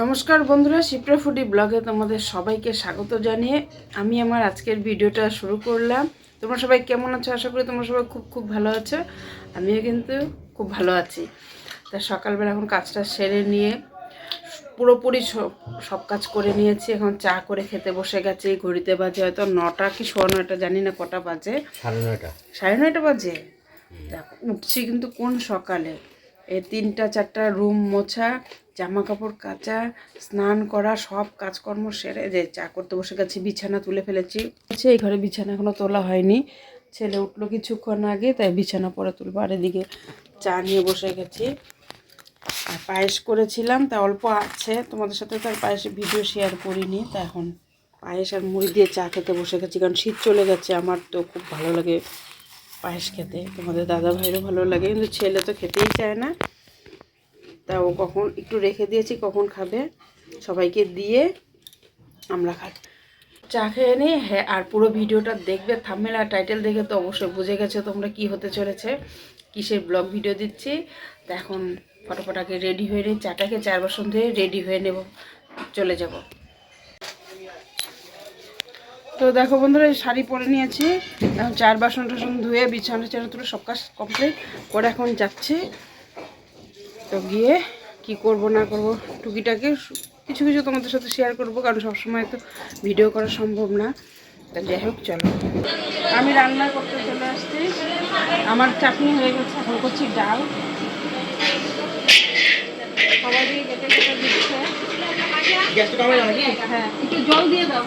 নমস্কার বন্ধুরা শিপ্রা ফুডি ব্লগে তোমাদের সবাইকে স্বাগত জানিয়ে আমি আমার আজকের ভিডিওটা শুরু করলাম। তোমরা সবাই কেমন আছো? আশা করি তোমরা সবাই খুব খুব ভালো আছো। আমিও কিন্তু খুব ভালো আছি। তা সকালবেলা এখন কাজটা সেরে নিয়ে পুরোপুরি সব সব কাজ করে নিয়েছি। এখন চা করে খেতে বসে গেছি। ঘড়িতে বাজে হয়তো নটা কি সোয়া নয়টা জানি না কটা বাজে। সাড়ে নয়টা। সাড়ে নয়টা বাজে? দেখো উঠছি কিন্তু কোন সকালে? এই তিনটা, চারটা রুম মোছা জামা কাপড় কাচা, স্নান করা, সব কাজকর্ম সেরে যে চা করতে বসে গেছি, বিছানা তুলে ফেলেছি। হচ্ছে এই ঘরে বিছানা এখনও তোলা হয়নি। ছেলে উঠল কিছুক্ষণ আগে, তাই বিছানা পরে তুলবো। আর এদিকে চা নিয়ে বসে গেছি। আর পায়েস করেছিলাম, তা অল্প আছে। তোমাদের সাথে তো আর পায়েসের ভিডিও শেয়ার করিনি, তা এখন পায়েস আর মুড়ি দিয়ে চা খেতে বসে গেছি। কারণ শীত চলে গেছে, আমার তো খুব ভালো লাগে। পায়েস খেতে। তোমাদের দাদা ভাইয়েরও ভালো লাগে, কিন্তু ছেলে তো খেতেই চায় না। তা ও কখন একটু রেখে দিয়েছি, কখন খাবে? সবাইকে দিয়ে আমরা খাই চা খেয়ে নিই হ্যাঁ আর পুরো ভিডিওটা দেখবে থামেল আর টাইটেল দেখে তো অবশ্যই বুঝে গেছো তোমরা কি হতে চলেছে। কিসের ব্লগ ভিডিও দিচ্ছি? তা এখন ফটোফটাকে রেডি হয়ে নিই চাটাকে চার বছর ধরে রেডি হয়ে নেব। চলে যাব। তো দেখো বন্ধুরা এই শাড়ি পরে নিয়েছি। এখন চার বাসন টাসন ধুয়ে বিছানা টিছানা তুলে সব কাজ কমপ্লিট করে এখন যাচ্ছি। তো গিয়ে কি করব না করব টুকিটাকে কিছু কিছু তোমাদের সাথে শেয়ার করব কারণ সবসময় তো ভিডিও করা সম্ভব না। তা যাই হোক চলো। আমি রান্না করতে চলে আসছি। আমার চাটনি হয়ে গেছে এখন করছি ডাল। সবাই দিয়ে কেটে কেটে দিচ্ছে। হ্যাঁ। একটু জল দিয়ে দাও।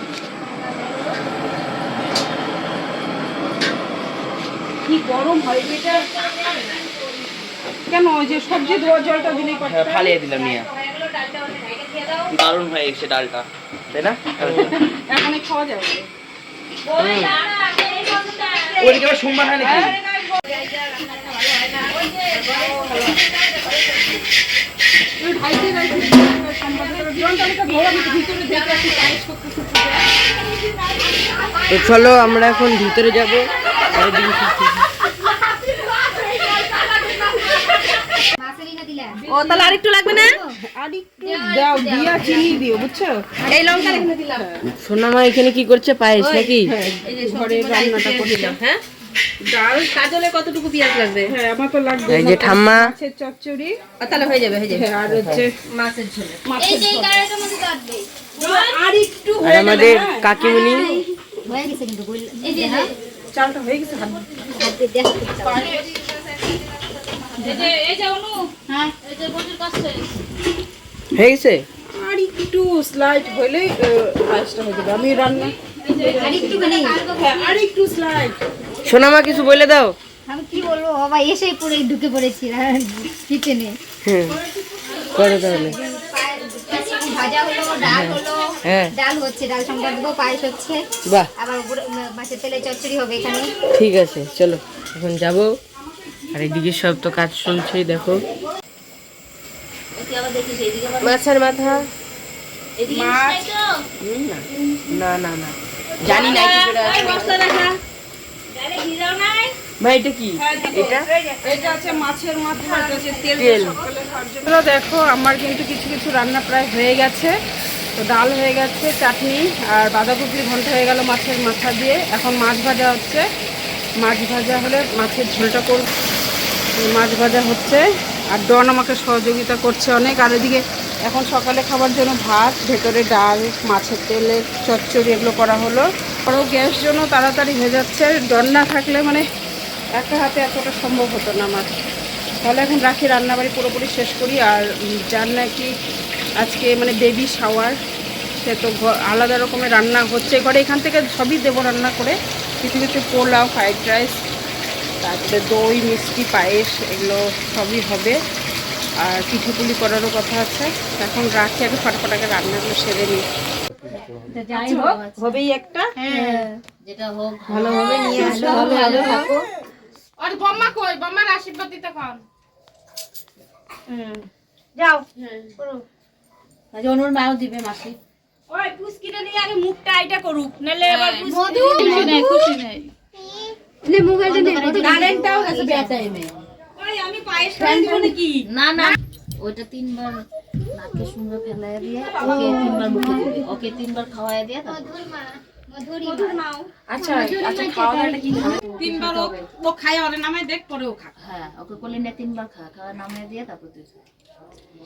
কি গরম হয় এটা? কেন ওই যে সবজি ধোয়ার জলটা দিলেই হ্যাঁ ফালিয়ে দিলাম নিয়ে দারুণ হয়ে গেছে ডালটা তাই না? এখন খাওয়া যাবে। ওইদিকে আবার সোমবার হয় নাকি? তো চলো আমরা এখন ভিতরে যাব। ও তাহলে আরেকটু লাগবে না? দাও দিয়া চিনি দিও বুঝছ? এই লঙ্কা এখানে দিলাম। সোনা মা এখানে কি করছে পায়েস নাকি? ঘরে রান্নাটা করছিলাম হ্যাঁ? ডাল কাজলে কতটুকু পেঁয়াজ লাগবে? হ্যাঁ আমার তো লাগবে এই যে ঠাম্মা। মাছের চচ্চড়ি। তাহলে হয়ে যাবে হয়ে যাবে। হ্যাঁ, আর হচ্ছে মাছের ঝোলে। মাছের ঝোল। আর একটু আমাদের কাকিমুনি। চালটা হয়ে গেছে হাত হয়ে। গেছে? আর একটু স্লাইড হলে পায়েসটা হয়ে যাবে। আমি রান্না হ্যাঁ আর একটু স্লাইড সোনা মা কিছু বলে দাও। আমি কি বলব? বাবা এসেই পড়ে ঢুকে পড়েছি কিচেনে হ্যাঁ। করো তাহলে। ভাজা হলো ডাল হলো হ্যাঁ। ডাল হচ্ছে ডাল সম্পর্ক দেবো পায়েস হচ্ছে। বাহ। আবার উপরে মাছের তেলে চচ্চড়ি হবে এখানে। ঠিক আছে চলো এখন যাব। আর এদিকে সব তো কাজ চলছেই দেখো। মাছের মাথা? মাছ। না না না না। জানি না কি করে আছে। ভাই এটা কি? এটা? এটা আছে মাছের মাথা এটা হচ্ছে তেল। সকালে দেখো আমার কিন্তু কিছু কিছু রান্না প্রায় হয়ে গেছে। তো ডাল হয়ে গেছে চাটনি আর বাঁধাকপি ঘণ্টা হয়ে গেল মাছের মাথা দিয়ে। এখন মাছ ভাজা হচ্ছে। মাছ ভাজা হলে মাছের ঝোলটা কর মাছ ভাজা হচ্ছে। আর ডন আমাকে সহযোগিতা করছে অনেক। আর এদিকে এখন সকালে খাবার জন্য ভাত ভেতরে ডাল মাছের তেলের চচ্চড়ি এগুলো করা হলো। আরও গ্যাস জন্য তাড়াতাড়ি হয়ে যাচ্ছে। ডন না থাকলে মানে একা হাতে এতটা সম্ভব হতো না আমার। তাহলে এখন রাখি রান্নাবাড়ি পুরোপুরি শেষ করি আর যার নাকি আজকে মানে বেবি শাওয়ার সে তো আলাদা রকমের রান্না হচ্ছে। ঘরে এখান থেকে সবই দেবো রান্না করে। কিছু কিছু পোলাও ফ্রাইড রাইস তারপরে দই মিষ্টি পায়েস এগুলো সবই হবে। আর পিঠেপুলি করারও কথা আছে। এখন রাখি আগে ফটাফটাকে রান্নাগুলো সেরে নিই। যাই হোক হবেই একটা। যেটা হোক ভালোভাবে নিয়ে আসো ভালো ভালো থাকো। আর বম্মা কই? বম্মার আশীর্বাদ দিতে কন। যাও। আজ অনুর মাও দিবে মাসি। ওই পুস্কিটা নিয়ে আগে মুখটা আইটা করুক নালে এবার মধু? খুশি নাই খুশি নাই। নে মোবাইলটা নে কারেন্টটাও গেছে টাইমে ওই আমি পায়েস খাই দিব নাকি? না না। ওইটা তিনবার নাকে সুন্দর ফেলাই দিয়ে ওকে তিনবার মুখে ওকে তিনবার খাওয়াই দিয়ে তারপর আচ্ছা আচ্ছা খাওয়া দাওয়াটা কি তিনবার ও ও খায় ওরে নামায় দেখ পরে ও খা হ্যাঁ ওকে কোলে নিয়ে তিনবার খা খাওয়া নামিয়ে দিয়ে তারপর তুই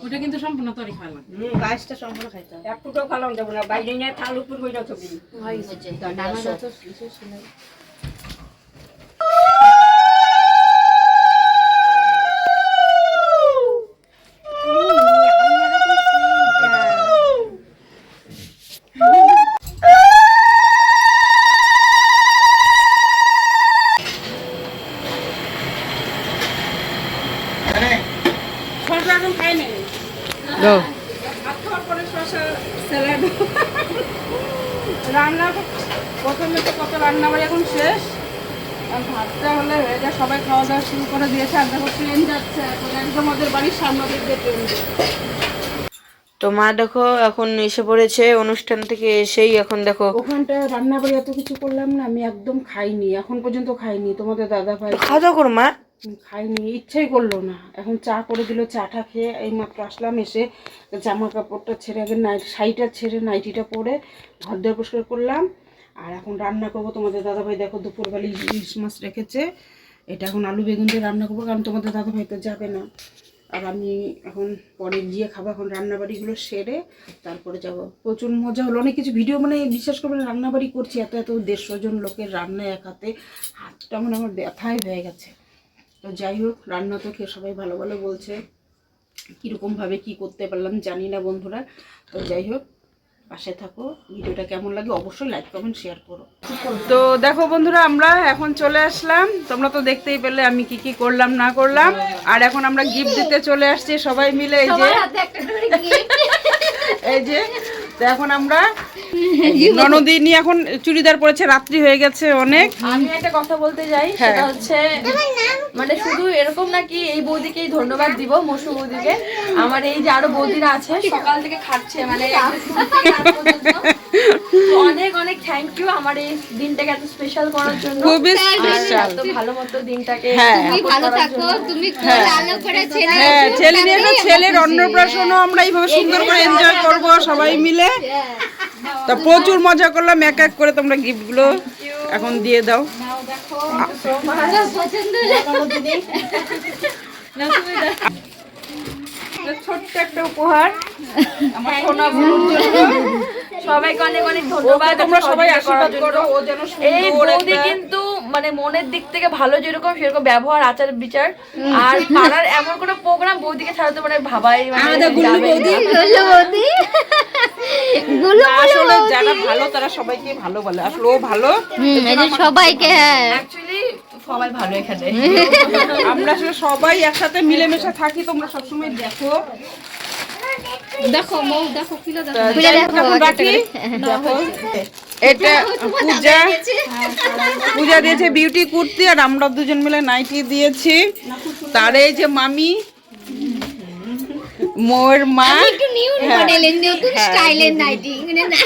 ওটা কিন্তু সম্পূর্ণ তরি খাওয়া লাগবে পায়েসটা সম্পূর্ণ খাইতে হবে। হয়েছে ডানা যত শসা রান্না প্রথমে তো কত রান্না বাড়ি এখন শেষ। ভাতটা হলে হয়ে যায় সবাই খাওয়া দাওয়া শুরু করে দিয়েছে আর দেখো ট্রেন যাচ্ছে এখন একদম ওদের বাড়ির সামনে দিয়ে ট্রেন তো মা দেখো এখন এসে পড়েছে অনুষ্ঠান থেকে এসেই এখন দেখো। ওখানটায় রান্না বাড়ি এত কিছু করলাম না আমি একদম খাইনি এখন পর্যন্ত খাইনি। তোমাদের দাদা ভাই খাওয়া দাওয়া করো মা। খাইনি, ইচ্ছাই করল না। এখন চা করে দিল চাটা খেয়ে এই মাত্র আসলাম, এসে জামা কাপড়টা ছেড়ে আগে নাইট শাড়িটা ছেড়ে নাইটিটা পরে ঘর দেওয়া পরিষ্কার করলাম। আর এখন রান্না করব তোমাদের দাদাভাই। দেখো দুপুরবেলা ইলিশ মাছ রেখেছে। এটা এখন আলু বেগুন দিয়ে রান্না করব, কারণ তোমাদের দাদাভাই তো যাবে না। আর আমি এখন পরে গিয়ে খাব, এখন রান্নাবাড়িগুলো সেরে তারপরে যাব। প্রচুর মজা হলো। অনেক কিছু ভিডিও মানে বিশ্বাস করবেন রান্নাবাড়ি করছি। এত এত দেড়শো জন লোকের রান্না এক হাতে। হাতটা মানে আমার ব্যথাই হয়ে গেছে। তো যাই হোক রান্না তো খেয়ে সবাই ভালো ভালো বলছে। কীরকমভাবে কি করতে পারলাম জানি না বন্ধুরা। তো যাই হোক পাশে থাকো। ভিডিওটা কেমন লাগে অবশ্যই লাইক কমেন্ট শেয়ার করো। তো দেখো বন্ধুরা আমরা এখন চলে আসলাম। তোমরা তো দেখতেই পেলে আমি কি কি করলাম না করলাম। আর এখন আমরা গিফট দিতে চলে আসছি সবাই মিলে এই যে এই যে তো এখন আমরা ননদিনী এখন চুড়িদার পরেছে রাত্রি হয়ে গেছে অনেক। আমি একটা কথা বলতে যাই সেটা হচ্ছে মানে শুধু এরকম নাকি এই বৌদিকেই ধন্যবাদ দিব মসু বৌদিকে। আমার এই যে আরও বৌদিরা আছে সকাল থেকে খাচ্ছে মানে। তো অনেক অনেক থ্যাংক ইউ আমার এই দিনটাকে এত স্পেশাল করার জন্য। খুবই স্পেশাল এত ভালো মতো দিনটাকে হ্যাঁ। তুমি ভালো থাকো তুমি ভালো করে ছেলে হ্যাঁ ছেলে নিয়ে ছেলের অন্নপ্রাশনও আমরা এইভাবে সুন্দর করে এনজয় করব সবাই মিলে। তা প্রচুর মজা করলাম এক এক করে তোমরা গিফটগুলো এখন দিয়ে দাও। ছোট্ট একটা উপহার। আমার সোনা সবাইকে অনেক অনেক ধন্যবাদ। তোমরা সবাই আশীর্বাদ করো ও যেন এই বৌদি কিন্তু মানে মনের দিক থেকে ভালো যেরকম সেরকম ব্যবহার আচার বিচার। আর পাড়ার এমন কোনো প্রোগ্রাম বৌদিকে ছাড়া তো মানে ভাবাই মানে আসলে যারা ভালো তারা সবাইকে ভালো বলে। আসলে ও ভালো হুম এই যে সবাইকে হ্যাঁ। সবাই ভালো এখানে। আমরা আসলে সবাই একসাথে মিলেমিশে থাকি তোমরা সবসময় দেখো। দেখো মৌ দেখো কিলো দেখো। এটা পূজা। পূজা দিয়েছে বিউটি কুর্তি আর আমরা দুজন মিলে নাইটি দিয়েছি। তার এই যে মামি মোর মা একটু নিউ মডেল নতুন স্টাইলের নাইটি। মানে না।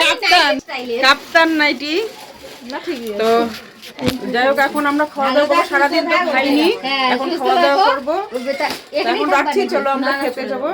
Kaftan kaftan nightie. তো যাই হোক এখন আমরা খাওয়া দাওয়া করব। সারাদিন তো খাইনি। হ্যাঁ, এখন খাওয়া দাওয়া করব। এখন রাখছি চলো আমরা খেতে যাব।